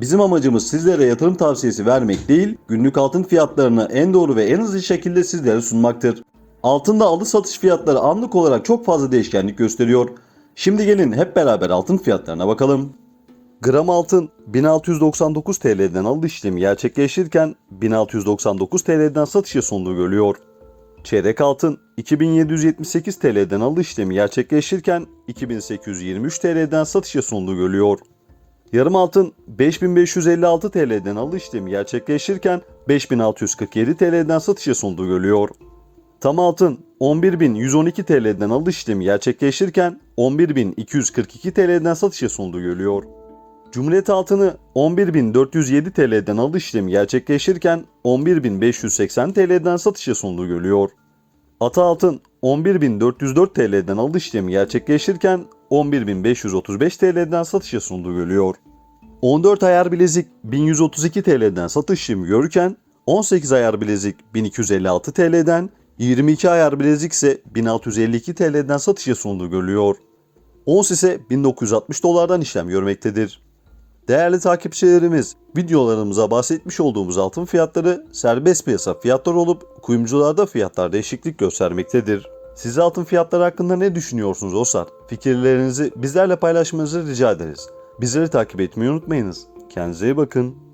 bizim amacımız sizlere yatırım tavsiyesi vermek değil, günlük altın fiyatlarını en doğru ve en hızlı şekilde sizlere sunmaktır. Altında alış satış fiyatları anlık olarak çok fazla değişkenlik gösteriyor. Şimdi gelin hep beraber altın fiyatlarına bakalım. Gram altın 1699 TL'den alış işlemi gerçekleştirirken 1699 TL'den satışa sunduğu görülüyor. Çeyrek altın 2778 TL'den alış işlemi gerçekleştirirken 2823 TL'den satışa sunduğu görülüyor. Yarım altın 5556 TL'den alış işlemi gerçekleştirirken 5647 TL'den satışa sunduğu görülüyor. Tam altın 11.112 TL'den alış işlemi gerçekleştirirken 11.242 TL'den satışa sunduğu görülüyor. Cumhuriyet altını 11.407 TL'den alış işlemi gerçekleştirirken 11.580 TL'den satışa sunduğu görülüyor. Ata altın 11.404 TL'den alış işlemi gerçekleştirirken 11.535 TL'den satışa sunduğu görülüyor. 14 ayar bilezik 1132 TL'den satış işlemi görürken 18 ayar bilezik 1256 TL'den 22 ayar bilezik ise 1652 TL'den satışa sunduğu görülüyor. Ons ise 1960 dolardan işlem görmektedir. Değerli takipçilerimiz, videolarımıza bahsetmiş olduğumuz altın fiyatları serbest piyasa fiyatlar olup kuyumcularda fiyatlar değişiklik göstermektedir. Siz altın fiyatları hakkında ne düşünüyorsunuz dostlar? Fikirlerinizi bizlerle paylaşmanızı rica ederiz. Bizleri takip etmeyi unutmayınız. Kendinize iyi bakın.